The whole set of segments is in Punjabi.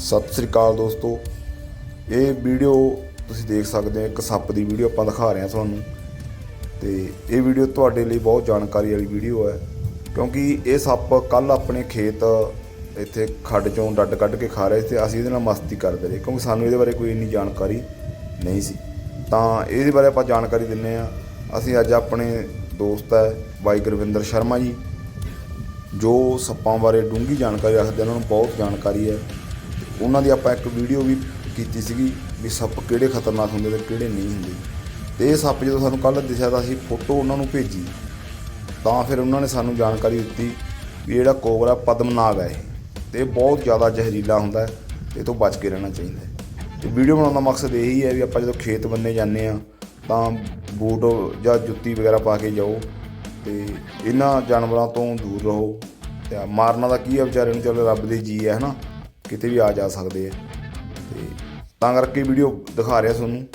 ਸਤਿ ਸ੍ਰੀ ਅਕਾਲ ਦੋਸਤੋ। ਇਹ ਵੀਡੀਓ ਤੁਸੀਂ ਦੇਖ ਸਕਦੇ ਹੋ, ਇੱਕ ਸੱਪ ਦੀ ਵੀਡੀਓ ਆਪਾਂ ਦਿਖਾ ਰਹੇ ਹਾਂ ਤੁਹਾਨੂੰ। ਤੇ ਇਹ ਵੀਡੀਓ ਤੁਹਾਡੇ ਲਈ ਬਹੁਤ ਜਾਣਕਾਰੀ ਵਾਲੀ ਵੀਡੀਓ ਹੈ, ਕਿਉਂਕਿ ਇਹ ਸੱਪ ਕੱਲ ਆਪਣੇ ਖੇਤ ਇੱਥੇ ਖੱਡ ਚੋਂ ਡੱਡ ਕੱਢ ਕੇ ਖਾ ਰਹੇ ਸੀ ਤੇ ਅਸੀਂ ਇਹਦੇ ਨਾਲ ਮਸਤੀ ਕਰਦੇ ਰਹੇ, ਕਿਉਂਕਿ ਸਾਨੂੰ ਇਹਦੇ ਬਾਰੇ ਕੋਈ ਇੰਨੀ ਜਾਣਕਾਰੀ ਨਹੀਂ ਸੀ। ਤਾਂ ਇਹਦੇ ਬਾਰੇ ਆਪਾਂ ਜਾਣਕਾਰੀ ਦਿੰਨੇ ਆ ਅਸੀਂ ਅੱਜ ਆਪਣੇ ਦੋਸਤ ਹੈ ਬਾਈ ਗੁਰਵਿੰਦਰ ਸ਼ਰਮਾ ਜੀ, ਜੋ ਸੱਪਾਂ ਬਾਰੇ ਡੂੰਘੀ ਜਾਣਕਾਰੀ ਰੱਖਦੇ ਉਹਨਾਂ ਨੂੰ ਬਹੁਤ ਜਾਣਕਾਰੀ ਹੈ। ਉਹਨਾਂ ਦੀ ਆਪਾਂ ਇੱਕ ਵੀਡੀਓ ਵੀ ਕੀਤੀ ਸੀਗੀ ਵੀ ਸੱਪ ਕਿਹੜੇ ਖਤਰਨਾਕ ਹੁੰਦੇ ਤੇ ਕਿਹੜੇ ਨਹੀਂ ਹੁੰਦੇ। ਤੇ ਇਹ ਸੱਪ ਜਦੋਂ ਸਾਨੂੰ ਕੱਲ੍ਹ ਦਿਸਿਆ ਤਾਂ ਅਸੀਂ ਫੋਟੋ ਉਹਨਾਂ ਨੂੰ ਭੇਜੀ। ਤਾਂ ਫਿਰ ਉਹਨਾਂ ਨੇ ਸਾਨੂੰ ਜਾਣਕਾਰੀ ਦਿੱਤੀ ਵੀ ਜਿਹੜਾ ਕੋਬਰਾ ਪਦਮਨਾਗ ਹੈ ਇਹ ਤੇ ਇਹ ਬਹੁਤ ਜ਼ਿਆਦਾ ਜ਼ਹਿਰੀਲਾ ਹੁੰਦਾ ਹੈ, ਇਹ ਤੋਂ ਬਚ ਕੇ ਰਹਿਣਾ ਚਾਹੀਦਾ ਹੈ। ਤੇ ਵੀਡੀਓ ਬਣਾਉਣ ਦਾ ਮਕਸਦ ਇਹੀ ਹੈ ਵੀ ਆਪਾਂ ਜਦੋਂ ਖੇਤ ਬੰਨੇ ਜਾਂਦੇ ਆ ਤਾਂ ਬੂਟ ਜਾਂ ਜੁੱਤੀ ਵਗੈਰਾ ਪਾ ਕੇ ਜਾਓ ਤੇ ਇਹਨਾਂ ਜਾਨਵਰਾਂ ਤੋਂ ਦੂਰ ਰਹੋ। ਤੇ ਮਾਰਨਾ ਦਾ ਕੀ ਹੈ ਵਿਚਾਰੇ ਨੂੰ, ਚਲੋ ਰੱਬ ਦੇ ਜੀ ਹੈ, ਹਨਾ? ਕਿਤੇ ਵੀ ਆ ਜਾ ਸਕਦੇ ਆ। ਤੇ ਤਾਂ ਕਰਕੇ ਵੀਡੀਓ ਦਿਖਾ ਰਿਹਾ ਤੁਹਾਨੂੰ।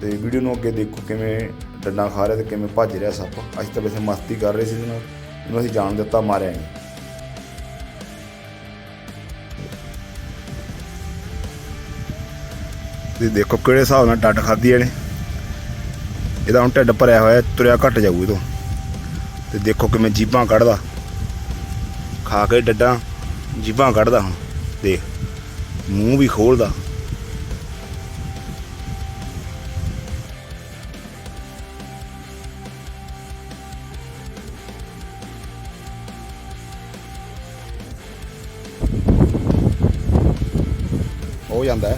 ਤੇ ਵੀਡੀਓ ਨੂੰ ਅੱਗੇ ਦੇਖੋ ਕਿਵੇਂ ਡੰਡਾ ਖਾ ਰਿਹਾ ਤੇ ਕਿਵੇਂ ਭੱਜ ਰਿਹਾ ਸੱਪ। ਅਸੀਂ ਤਾਂ ਵੈਸੇ ਮਸਤੀ ਕਰ ਰਹੇ ਸੀ ਇਹਦੇ ਨਾਲ। ਇਹਨੂੰ ਅਸੀਂ ਜਾਣ ਦਿੱਤਾ, ਮਾਰਿਆ ਨਹੀਂ। ਤੇ ਦੇਖੋ ਕਿਹੜੇ ਹਿਸਾਬ ਨਾਲ ਡੱਡ ਖਾਧੀ ਇਹਨੇ। ਇਹਦਾ ਹੁਣ ਢਿੱਡ ਭਰਿਆ ਹੋਇਆ, ਤੁਰਿਆ ਘਟ ਜਾਊ ਇਹਦੋਂ। ਤੇ ਦੇਖੋ ਕਿਵੇਂ ਜੀਬਾਂ ਕੱਢਦਾ। ਖਾ ਕੇ ਡੱਡਾਂ ਜੀਬਾਂ ਕੱਢਦਾ ਹੁਣ। ਦੇਖ ਮੂੰਹ ਵੀ ਖੋਲਦਾ। ਹੋ ਜਾਂਦਾ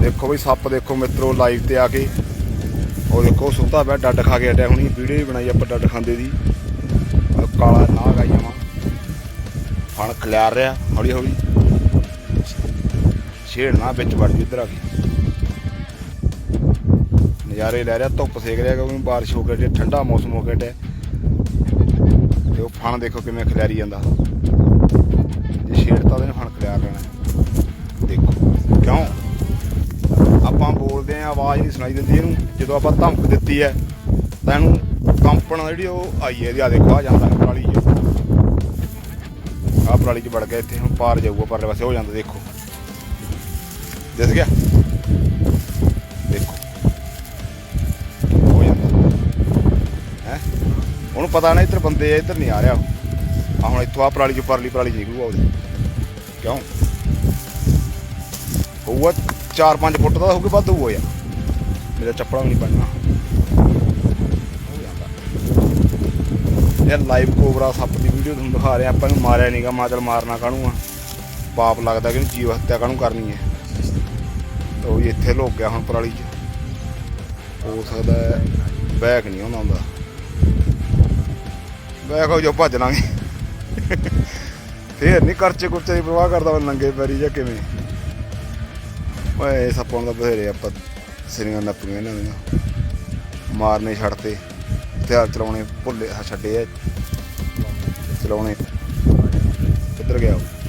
ਦੇਖੋ ਬਈ, ਸੱਪ ਦੇਖੋ ਮਿੱਤਰੋ ਲਾਈਵ ਤੇ ਆ ਕੇ। ਉਹ ਦੇਖੋ, ਸੁੱਤਾ ਪਿਆ, ਡੱਡ ਖਾ ਕੇ ਹਟਿਆ। ਹੁਣੀ ਵੀਡੀਓ ਵੀ ਬਣਾਈ ਆਪਾਂ ਡੱਡ ਖਾਂਦੇ ਦੀ। ਕਾਲਾ ਨਾਗ ਆਈ ਜਾਵਾਂ। ਫਣ ਖਲਿਆਰ ਰਿਹਾ ਹੌਲੀ ਹੌਲੀ ਛੇੜਨਾ ਵਿੱਚ ਵੜ ਜੂ ਇੱਧਰ ਆ ਕੇ ਨਜ਼ਾਰੇ ਲੈ ਰਿਹਾ ਧੁੱਪ ਸੇਕ ਰਿਹਾ ਕਿਉਂਕਿ ਬਾਰਿਸ਼ ਹੋ ਕੇ ਹਟੀ, ਠੰਡਾ ਮੌਸਮ ਹੋ ਕੇ ਹਟਿਆ। ਤੇ ਉਹ ਫਣ ਦੇਖੋ ਕਿਵੇਂ ਖਲਿਆਰੀ ਜਾਂਦਾ। ਜੇ ਛੇੜਤਾ ਉਹਨੇ ਫਣ ਖਲਿਆਰ ਲੈਣਾ। ਦੇਖੋ ਕਿਉਂ? ਆਪਾਂ ਬੋਲਦੇ ਆ ਆਵਾਜ਼ ਨਹੀਂ ਸੁਣਾਈ ਦਿੰਦੀ ਇਹਨੂੰ। ਜਦੋਂ ਆਪਾਂ ਧਮਕ ਦਿੱਤੀ ਹੈ ਤਾਂ ਇਹਨੂੰ ਕੰਪਨ ਜਿਹੜੀ ਉਹ ਆਈ ਹੈ ਇਹਦੀ ਆ ਦੇਖੋ ਆ ਜਾਂਦਾ ਪਰਾਲੀ 'ਚ। ਆ ਪਰਾਲੀ 'ਚ ਵੜ ਗਿਆ ਇੱਥੇ ਹੁਣ ਪਾਰ ਜਾਊਗਾ ਪਰਲੇ ਪਾਸੇ ਹੋ ਜਾਂਦਾ ਦੇਖੋ। ਦਿਸ ਗਿਆ ਦੇਖੋ ਹੋ ਜਾਂਦਾ ਹੈ ਉਹਨੂੰ ਪਤਾ ਨਾ ਇੱਧਰ ਬੰਦੇ ਆ ਇੱਧਰ ਨਹੀਂ ਆ ਰਿਹਾ ਆ ਹੁਣ ਇੱਥੋਂ ਆ ਪਰਾਲੀ 'ਚ ਪਰਲੀ ਪਰਾਲੀ 'ਚ ਨਿਕਲੂਗਾ ਉਹਦੀ ਕਿਉਂ ਹੋਊਗਾ 4-5 ਫੁੱਟ ਦਾ ਹੋਊਗਾ ਵੱਧ ਹੋਊਗਾ ਯਾਰ ਮੇਰਾ ਚੱਪੜਾ ਵੀ ਨਹੀਂ ਬਣਨਾ ਹੋ ਲਾਈਵ ਕੋਬਰਾ ਸੱਪ ਦੀ ਵੀਡੀਓ ਤੁਹਾਨੂੰ ਦਿਖਾ ਰਿਹਾ ਆਪਾਂ ਨੂੰ ਮਾਰਿਆ ਨਹੀਂਗਾ ਮਾ ਚਲ ਮਾਰਨਾ ਕਾਹਨੂੰ ਆ ਪਾਪ ਲੱਗਦਾ ਕਿ ਜੀਵ ਹੱਤਿਆ ਕਾਹਨੂੰ ਕਰਨੀ ਹੈ ਉਹ ਵੀ ਇੱਥੇ ਲੁੱਕ ਗਿਆ ਹੁਣ ਪਰਾਲੀ 'ਚ। ਹੋ ਸਕਦਾ ਹੈ ਬੈਕ ਨਹੀਂ ਆਉਂਦਾ ਹੁੰਦਾ। ਬੈਕ ਹੋ ਜੋ ਭੱਜ ਲਾਂਗੇ। ਫੇਰ ਨਹੀਂ ਕਰਚੇ ਕੁਰਚੇ ਦੀ ਪ੍ਰਵਾਹ ਕਰਦਾ ਮੈਂ ਨੰਗੇ ਪੈਰੀ ਜਾਂ ਕਿਵੇਂ। ਓਏ ਸੱਪਾਂ ਦਾ ਬਥੇਰੇ ਆਪਾਂ ਸਿਰੀਆਂ ਨੱਪੀਆਂ ਇਹਨਾਂ ਦੀਆਂ। ਮਾਰਨੇ ਛੱਡਤੇ। ਹਥਿਆਰ ਚਲਾਉਣੇ ਭੁੱਲੇ ਛੱਡੇ ਆ। ਚਲਾਉਣੇ। ਕਿੱਧਰ ਗਿਆ ਉਹ?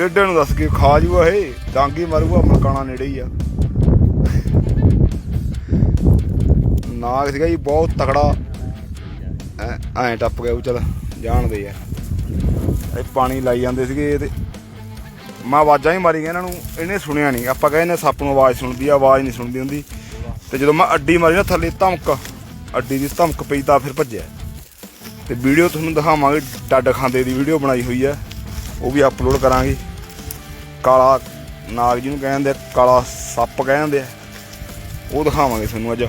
ਉਹ ਨੂੰ ਦੱਸ ਕੇ ਖਾ ਜੂਗਾ ਇਹ, ਡਾਂਗੀ ਮਾਰੂਗਾ ਮਲਕਾਣਾ ਨੇੜੇ ਹੀ ਆ। ਨਾਗ ਸੀਗਾ ਜੀ, ਬਹੁਤ ਤਕੜਾ। ਐ, ਐਂ ਟੱਪ ਗਿਆ ਉਹ ਚਲ ਜਾਣਦੇ ਆ ਇਹ ਪਾਣੀ ਲਾਈ ਜਾਂਦੇ ਸੀਗੇ ਤੇ। ਮੈਂ ਆਵਾਜ਼ਾਂ ਹੀ ਮਾਰੀ ਗਿਆ ਇਹਨਾਂ ਨੂੰ, ਇਹਨੇ ਸੁਣਿਆ ਨਹੀਂ। ਆਪਾਂ ਕਹਿੰਦੇ ਨੇ ਸੱਪ ਨੂੰ ਆਵਾਜ਼ ਸੁਣਦੀ ਆ, ਆਵਾਜ਼ ਨਹੀਂ ਸੁਣਦੀ ਹੁੰਦੀ। ਤੇ ਜਦੋਂ ਮੈਂ ਅੱਡੀ ਮਾਰੀ ਨਾ ਥੱਲੇ ਧਮਕ, ਅੱਡੀ ਦੀ ਧਮਕ ਪਈ ਤਾਂ ਫਿਰ ਭੱਜਿਆ। ਤੇ ਵੀਡੀਓ ਤੁਹਾਨੂੰ ਦਿਖਾਵਾਂਗੇ, ਡੱਡ ਖਾਂਦੇ ਦੀ ਵੀਡੀਓ ਬਣਾਈ ਹੋਈ ਹੈ ਉਹ ਵੀ ਅਪਲੋਡ ਕਰਾਂਗੇ। ਕਾਲਾ ਨਾਗ ਜਿਹਨੂੰ ਕਹਿੰਦੇ ਆ, ਕਾਲਾ ਸੱਪ ਕਹਿੰਦੇ ਆ। ਉਹ ਦਿਖਾਵਾਂਗੇ ਤੁਹਾਨੂੰ ਅੱਜ।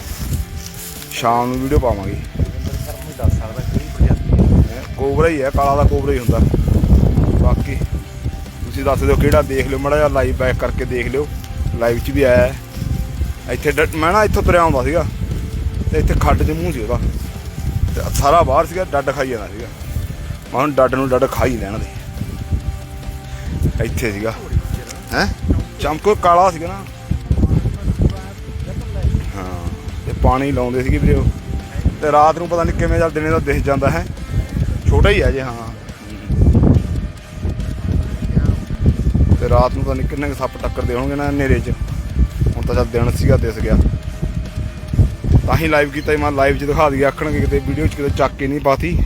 ਸ਼ਾਮ ਨੂੰ ਵੀਡੀਓ ਪਾਵਾਂਗੇ। ਹੈਂ, ਕੋਬਰਾ ਹੀ ਹੈ ਕਾਲਾ ਦਾ ਕੋਬਰਾ ਹੀ ਹੁੰਦਾ। ਬਾਕੀ ਤੁਸੀਂ ਦੱਸ ਦਿਓ ਕਿਹੜਾ ਦੇਖ ਲਿਓ ਮੜਾ ਜਿਹਾ ਲਾਈਵ ਬੈਕ ਕਰਕੇ ਦੇਖ ਲਿਓ। ਲਾਈਵ 'ਚ ਵੀ ਆਇਆ ਹੈ। ਇੱਥੇ ਡ- ਮੈਂ ਨਾ ਇੱਥੋਂ ਤੁਰਿਆ ਆਉਂਦਾ ਸੀਗਾ। ਤੇ ਇੱਥੇ ਖੱਡ 'ਚ ਮੂੰਹ ਸੀ ਉਹਦਾ। ਤੇ ਸਾਰਾ ਬਾਹਰ ਸੀਗਾ ਡੱਡ ਖਾਈ ਜਾਂਦਾ ਸੀਗਾ। ਮੈਂ ਹੁਣ ਡੱਡ ਨੂੰ ਡੱਡ ਖਾਈ ਲੈਣ ਦੇ। ਇੱਥੇ ਸੀਗਾ। ਹੈ? ਚਮਕੋ ਕਾਲਾ ਸੀਗਾ ਨਾ। ਹਾਂ ਤੇ ਪਾਣੀ ਲਾਉਂਦੇ ਸੀਗੇ ਵੀਰੇ ਉਹ। ਤੇ ਰਾਤ ਨੂੰ ਪਤਾ ਨਹੀਂ ਕਿਵੇਂ ਚੱਲ ਦਿਨੇ ਦਾ ਦਿਖ ਜਾਂਦਾ ਹੈ। ਛੋਟਾ ਹੀ ਹੈ ਜੇ ਹਾਂ। ਤੇ ਰਾਤ ਨੂੰ ਕਿੰਨੇ ਕੁ ਸੱਪ ਟੱਕਰਦੇ ਹੋਣਗੇ ਨਾ ਹਨੇਰੇ 'ਚ। ਹੁਣ ਤਾਂ ਚੱਲ ਦਿਨ ਸੀਗਾ ਦਿਸ ਗਿਆ। ਤਾਂ ਹੀ ਲਾਈਵ ਕੀਤਾ ਮੈਂ ਲਾਈਵ 'ਚ ਦਿਖਾ ਦਈਏ। ਆਖਣਗੇ ਕਿਤੇ ਵੀਡੀਓ 'ਚ ਕਿਤੇ ਚੱਕ ਕੇ ਨਹੀਂ ਪਾਤੀ।